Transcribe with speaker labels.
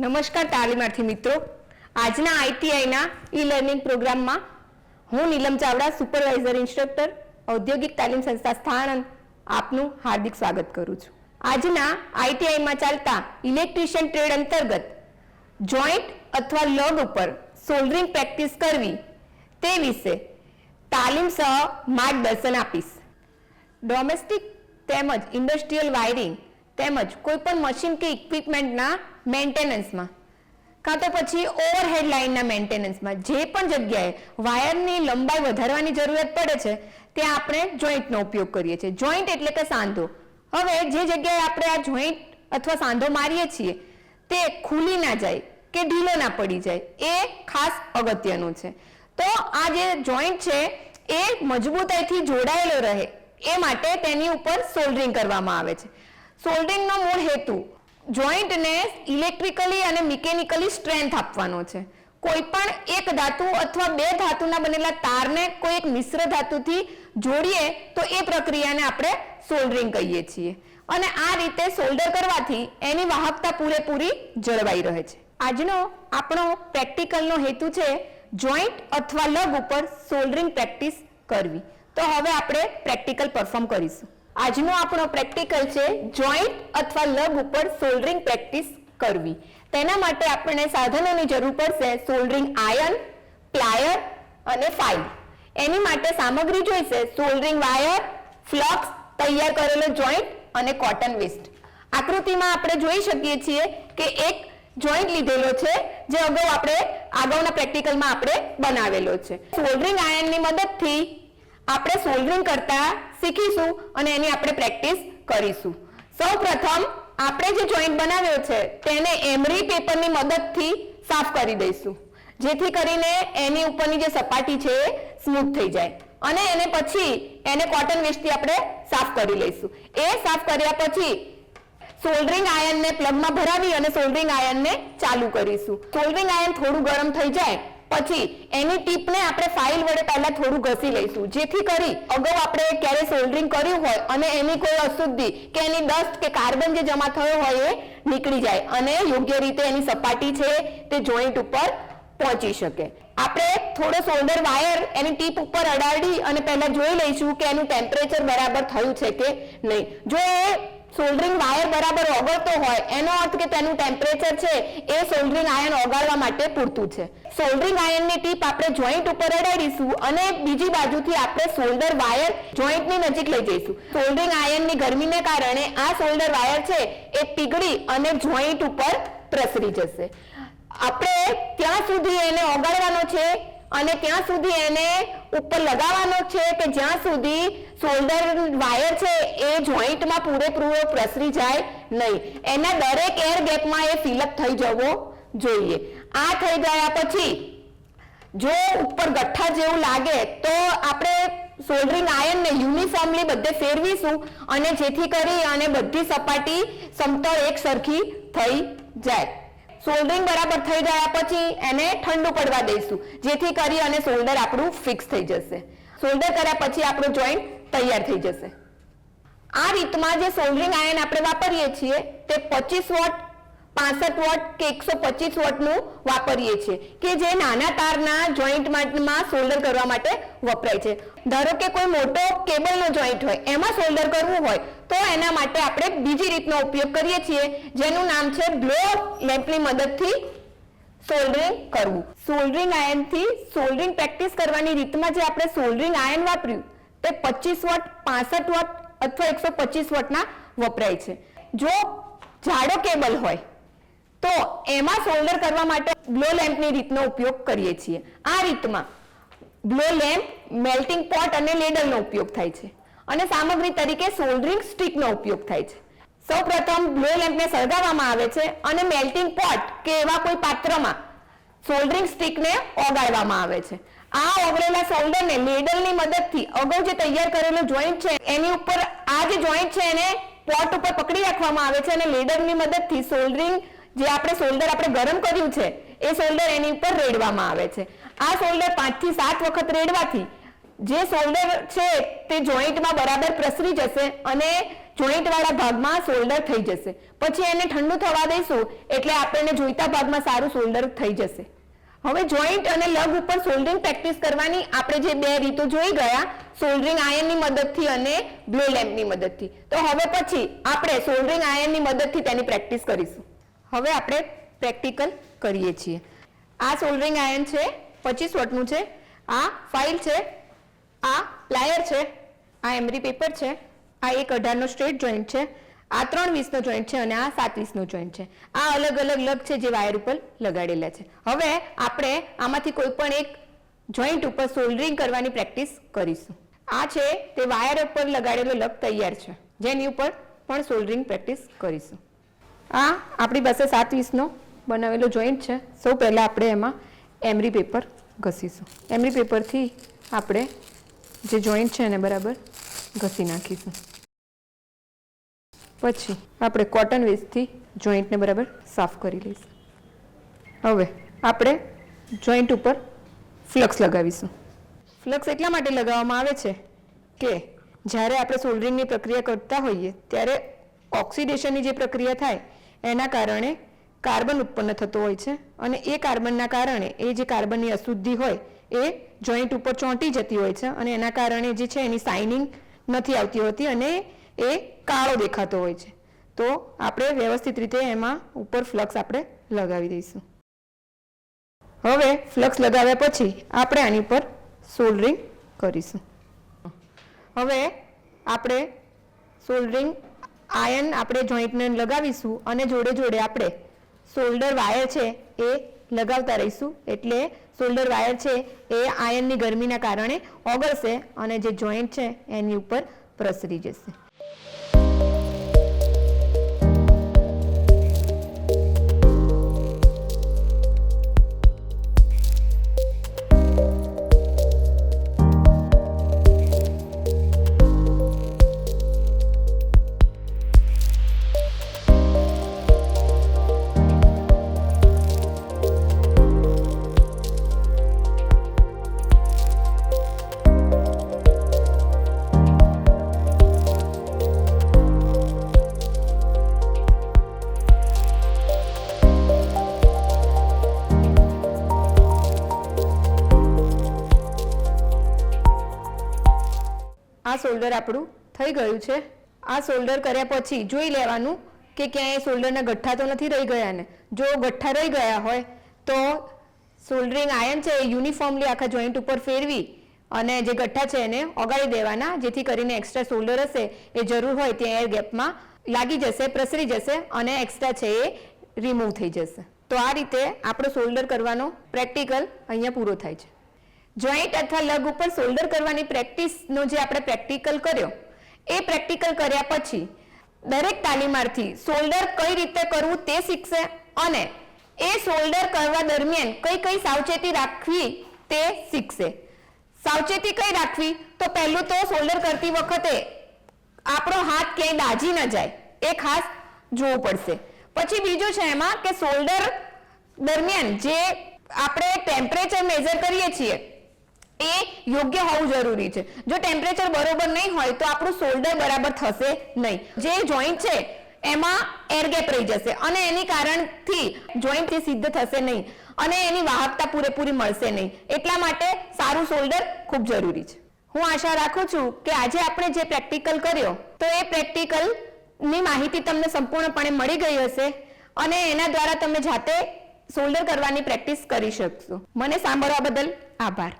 Speaker 1: નમસ્કાર તાલીમાર્થી મિત્રો. આજના આઈટીઆઈના ઈ લર્નિંગ પ્રોગ્રામમાં હું નીલમ ચાવડા સુપરવાઇઝર ઇન્સ્ટ્રક્ટર ઔદ્યોગિક તાલીમ સંસ્થા સ્થાણંદ આપનું હાર્દિક સ્વાગત કરું છું. આજના આઈટીઆઈમાં ચાલતા ઇલેક્ટ્રિશિયન ટ્રેડ અંતર્ગત જોઈન્ટ અથવા લગ ઉપર સોલ્ડરિંગ પ્રેક્ટિસ કરવી તે વિશે તાલીમ સહ માર્ગદર્શન આપીશ. ડોમેસ્ટિક તેમજ ઇન્ડસ્ટ્રીયલ વાયરિંગ તેમજ કોઈપણ મશીન કે ઇક્વિપમેન્ટના મેન્ટેનન્સમાં. કાં તો પછી ઓવરહેડ લાઇનના મેન્ટેનન્સમાં. જે પણ જગ્યાએ વાયરની લંબાઈ વધારવાની જરૂરિયાત પડે છે, ત્યાં આપણે જોઈન્ટનો ઉપયોગ કરીએ છીએ. જોઈન્ટ એટલે કે સાંધો. હવે જે જગ્યાએ આપણે આ જોઈન્ટ અથવા સાંધો મારીએ છીએ, તે ખુલી ના જાય કે ઢીલો ના પડી જાય, એ ખાસ અગત્યનું છે. તો આ જે જોઈન્ટ છે, એ મજબૂતાઈથી જોડાયેલો રહે, એ માટે તેની ઉપર સોલ્ડરિંગ કરવામાં આવે છે. સોલ્ડરિંગનો મૂળ હેતુ જોઈન્ટને ઇલેક્ટ્રિકલી અને મિકેનિકલી સ્ટ્રેન્થ આપવાનો છે. કોઈ પણ એક ધાતુ અથવા બે ધાતુના બનેલા તારને કોઈ એક મિશ્ર ધાતુથી જોડીએ તો એ પ્રક્રિયાને આપણે સોલ્ડરિંગ કહીએ છીએ. અને આ રીતે સોલ્ડર કરવાથી એની વાહકતા પૂરેપૂરી જળવાઈ રહે છે. આજનો આપણો પ્રેક્ટિકલનો હેતુ છે જોઈન્ટ અથવા લગ ઉપર સોલ્ડરિંગ પ્રેક્ટિસ કરવી. તો હવે આપણે પ્રેક્ટિકલ પરફોર્મ કરીશું. આજનો આપણો પ્રેક્ટિકલ છે જોઈન્ટ અથવા લગ ઉપર સોલ્ડરિંગ પ્રેક્ટિસ કરવી. તેના માટે આપણને સાધનોની જરૂર પડશે સોલ્ડરિંગ આયર્ન પ્લાયર અને ફાઇલ. એની માટે સામગ્રી જોઈશે સોલ્ડરિંગ વાયર, ફ્લક્સ, તૈયાર કરેલો જોઈન્ટ અને કોટન વેસ્ટ. આકૃતિમાં આપણે જોઈ શકીએ છીએ કે એક જોઈન્ટ લીધેલો છે, જે અગાઉ આપણે આગળના પ્રેક્ટિકલમાં આપણે બનાવેલો છે. સોલ્ડરિંગ આયર્નની મદદથી આપણે સોલ્ડરિંગ કરતા શીખીશું અને એની આપણે પ્રેક્ટિસ કરીશું. સૌ પ્રથમ આપણે જે જોઈન્ટ બનાવ્યો છે, તેને એમરી પેપરની મદદથી સાફ કરી દઈશું. જેથી કરીને એની ઉપરની જે સપાટી છે એ સ્મૂથ થઈ જાય. અને એને પછી એને કોટન વેસ્ટથી આપણે સાફ કરી લઈશું. એ સાફ કર્યા પછી સોલ્ડરિંગ આયર્નને પ્લગમાં ભરાવી અને સોલ્ડરિંગ આયર્નને ચાલુ કરીશું. સોલ્ડરિંગ આયર્ન થોડું ગરમ થઈ જાય પછી એની ટીપને આપણે ફાઇલ વડે પહેલા થોડું ઘસી લઈશું. જેથી કરી અગાઉ આપણે ક્યારે સોલ્ડરિંગ કર્યું હોય અને એની કોઈ અશુદ્ધિ કે એની ડસ્ટ કે કાર્બન જે જમા થયો હોય એ નીકળી જાય અને યોગ્ય રીતે એની સપાટી છે તે જોઈન્ટ ઉપર પહોંચી શકે. આપણે થોડો સોલ્ડર વાયર એની ટીપ ઉપર અડાડી અને પહેલા જોઈ લઈશું કે એનું ટેમ્પરેચર બરાબર થયું છે કે નહીં. જો એ સોલ્ડરિંગ વાયર બરાબર ઓગળતો હોય, એનો અર્થ કે તેનું ટેમ્પરેચર છે, એ સોલ્ડરિંગ આયન ઓગાળવા માટે પૂરતું છે. સોલ્ડરિંગ આયનની ટીપ આપણે જોઈન્ટ ઉપર અડાડીશું અને બીજી બાજુથી આપણે સોલ્ડર વાયર જોઈન્ટની નજીક લઈ જઈશું. સોલ્ડરિંગ આયનની ગરમીને કારણે આ સોલ્ડર વાયર છે, એ પીગળી અને જોઈન્ટ ઉપર પ્રસરી જશે. આપણે ત્યાં સુધી એને ઓગાળવાનો છે અને ત્યાં સુધી એને ઉપર લગાવવાનો છે કે જ્યાં સુધી સોલ્ડર વાયર છે એ જોઈન્ટમાં પૂરેપૂરો પ્રસરી જાય નહીં. એના દરેક એર ગેપમાં એ ફિલઅપ થઈ જવો જોઈએ. આ થઈ ગયા પછી જો ઉપર ગઠ્ઠા જેવું લાગે તો આપણે સોલ્ડરિંગ આયનને યુનિફોર્મલી બધે ફેરવીશું અને જેથી કરી અને બધી સપાટી સમતળ એક સરખી થઈ જાય. સોલ્ડરિંગ બરાબર થઈ ગયા પછી એને ઠંડુ પડવા દઈશું. જેથી કરી અને સોલ્ડર આપણું ફિક્સ થઈ જશે. સોલ્ડર કર્યા પછી આપણું જોઈન્ટ તૈયાર થઈ જશે. આ રીતમાં જે સોલ્ડરિંગ આયન આપણે વાપરીએ છીએ, તે પચીસ વોટ, પાસઠ વોટ કે એકસો પચીસ વોટનું વાપરીએ છીએ, કે જે નાના તારના જોઈન્ટમાં સોલ્ડર કરવા માટે વપરાય છે. ધારો કે કોઈ મોટો કેબલનો જોઈન્ટ હોય, એમાં સોલ્ડર કરવું હોય તો એના માટે આપણે બીજી રીતનો ઉપયોગ કરીએ છીએ, જેનું નામ છે બ્લો લેમ્પની મદદથી સોલ્ડરિંગ કરવું. સોલ્ડરિંગ આયનથી સોલ્ડરિંગ પ્રેક્ટિસ કરવાની રીતમાં જે આપણે સોલ્ડરિંગ આયન વાપર્યું, તે પચીસ વોટ, પાસઠ વોટ અથવા એકસો પચીસ વોટના વપરાય છે. જો જાડો કેબલ હોય, તો એમાં સોલ્ડર કરવા માટે બ્લો લેમ્પની રીતનો ઉપયોગ કરીએ છીએ. આ રીતમાં બ્લો લેમ્પ મેલ્ટિંગ પોટ અને લેડલનો ઉપયોગ થાય છે. અને સામગ્રી તરીકે સોલ્ડરિંગ સ્ટિકનો ઉપયોગ થાય છે. સૌપ્રથમ બ્લો લેમ્પને સળગાવવામાં આવે છે અને મેલ્ટિંગ પોટ કે એવા કોઈ પાત્રમાં સોલ્ડરિંગ સ્ટીકને ઓગાળવામાં આવે છે. આ ઓગળેલા સોલ્ડરને લેડલની મદદથી અગાઉ જે તૈયાર કરેલો જોઈન્ટ છે, એની ઉપર આ જે જોઈન્ટ છે એને પોટ ઉપર પકડી રાખવામાં આવે છે અને લેડરની મદદથી સોલ્ડરિંગ જે આપણે સોલ્ડર આપણે ગરમ કર્યું છે, એ સોલ્ડર એની ઉપર રેડવામાં આવે છે. આ સોલ્ડર પાંચથી સાત વખત રેડવાથી જે સોલ્ડર છે તે જોઈન્ટમાં બરાબર પ્રસરી જશે અને જોઈન્ટવાળા ભાગમાં સોલ્ડર થઈ જશે. પછી એને ઠંડુ થવા દઈશું એટલે આપણને જોઈતા ભાગમાં સારું સોલ્ડર થઈ જશે. હવે જોઈન્ટ અને લગ ઉપર સોલ્ડરિંગ પ્રેક્ટિસ કરવાની આપણે જે બે રીતો જોઈ ગયા સોલ્ડરિંગ આયનની મદદથી અને બ્લો લેમ્પની મદદથી. તો હવે પછી આપણે સોલ્ડરિંગ આયનની મદદથી તેની પ્રેક્ટિસ કરીશું. હવે આપણે પ્રેક્ટિકલ કરીએ છીએ. આ સોલ્ડરિંગ આયન છે, પચીસ વોટનું છે. આ ફાઇલ છે આ છે, આ એમરી પેપર છે, આ એક અઢારનો સ્ટ્રેટ જોઈન્ટ છે, આ ત્રણ વીસનો જોઈન્ટ છે અને આ સાત વીસનો જોઈન્ટ છે. આ અલગ અલગ લગ છે જે વાયર ઉપર લગાડેલા છે. હવે આપણે આમાંથી કોઈ પણ એક જોઈન્ટ ઉપર સોલ્ડરિંગ કરવાની પ્રેક્ટિસ કરીશું. આ છે તે વાયર ઉપર લગાડેલો લગ તૈયાર છે. જેની ઉપર પણ સોલ્ડરિંગ પ્રેક્ટિસ કરીશું. આ આપણી પાસે સાત વીસનો બનાવેલો જોઈન્ટ છે. સૌ પહેલાં આપણે એમાં એમરી પેપર ઘસીશું. એમરી પેપરથી આપણે જે જોઈન્ટ છે એને બરાબર? ઘસી નાખીશું. પછી આપણે કોટન વેસ્ટથી જોઈન્ટને બરાબર, સાફ કરી લઈશું. હવે આપણે જોઈન્ટ ઉપર ફ્લક્સ લગાવીશું. ફ્લક્સ એટલા માટે લગાવવામાં આવે છે કે જ્યારે આપણે સોલ્ડરિંગની પ્રક્રિયા કરતા હોઈએ, ત્યારે ઓક્સિડેશનની જે પ્રક્રિયા થાય, એના કારણે કાર્બન ઉત્પન્ન થતો હોય છે. અને એ કાર્બનના કારણે એ જે કાર્બનની અશુદ્ધિ હોય એ જોઈન્ટ ઉપર ચોંટી જતી હોય છે અને એના કારણે જે છે એની સાઇનિંગ નથી આવતી હોતી અને એ કાળો દેખાતો હોય છે. તો આપણે વ્યવસ્થિત રીતે એમાં ઉપર ફ્લક્સ આપણે લગાવી દઈશું. હવે ફ્લક્સ લગાવ્યા પછી આપણે આની પર સોલ્ડરિંગ કરીશું. હવે આપણે સોલ્ડરિંગ આયન આપણે જોઈન્ટને લગાવીશું અને જોડે જોડે આપણે સોલ્ડર વાયર છે એ લગાવતા રહીશું. એટલે સોલ્ડર વાયર છે એ આયનની ગરમીના કારણે ઓગળશે અને જે જોઈન્ટ છે એની ઉપર પ્રસરી જશે. શોલ્ડર આપણું થઈ ગયું છે. આ શોલ્ડર કર્યા પછી જોઈ લેવાનું કે ક્યાંય શોલ્ડરના ગઠ્ઠા તો નથી રહી ગયા ને. જો ગઠ્ઠા રહી ગયા હોય તો સોલ્ડરિંગ આયન છે એ યુનિફોર્મલી આખા જોઈન્ટ ઉપર ફેરવી અને જે ગઠ્ઠા છે એને ઓગાળી દેવાના, જેથી કરીને એક્સ્ટ્રા શોલ્ડર હશે, એ જરૂર હોય ત્યાં એર ગેપમાં લાગી જશે, પ્રસરી જશે અને એક્સ્ટ્રા છે એ રિમૂવ થઈ જશે. તો આ રીતે આપણો શોલ્ડર કરવાનો પ્રેક્ટિકલ અહીંયા પૂરો થાય છે. જોઈન્ટ અથવા લગ ઉપર શોલ્ડર કરવાની પ્રેક્ટિસનો જે આપણે પ્રેક્ટિકલ કર્યો, એ પ્રેક્ટિકલ કર્યા પછી દરેક તાલીમાર્થી શોલ્ડર કઈ રીતે કરવું તે શીખશે અને એ શોલ્ડર કરવા દરમિયાન કઈ કઈ સાવચેતી રાખવી તે શીખશે. સાવચેતી કઈ રાખવી? તો પહેલું તો શોલ્ડર કરતી વખતે આપણો હાથ ક્યાંય દાજી ન જાય, એ ખાસ જોવું પડશે. પછી બીજું છે એમાં કે શોલ્ડર દરમિયાન જે આપણે ટેમ્પરેચર મેઝર કરીએ છીએ એ યોગ્ય હોવું જરૂરી છે. જો ટેમ્પરેચર બરોબર નહીં હોય તો આપણું શોલ્ડર બરાબર થશે નહીં. જે જોઈન્ટ છે, એમાં એર ગેપ રહી જશે અને એની કારણથી જોઈન્ટ સિદ્ધ થશે નહીં અને એની વાહકતા પૂરેપૂરી મળશે નહીં. એટલા માટે સારું શોલ્ડર ખૂબ જરૂરી છે. હું આશા રાખું છું કે આજે આપણે જે પ્રેક્ટિકલ કર્યો, તો એ પ્રેક્ટિકલની માહિતી તમને સંપૂર્ણપણે મળી ગઈ હશે અને એના દ્વારા તમે જાતે શોલ્ડર કરવાની પ્રેક્ટિસ કરી શકશો. મને સાંભળવા બદલ આભાર.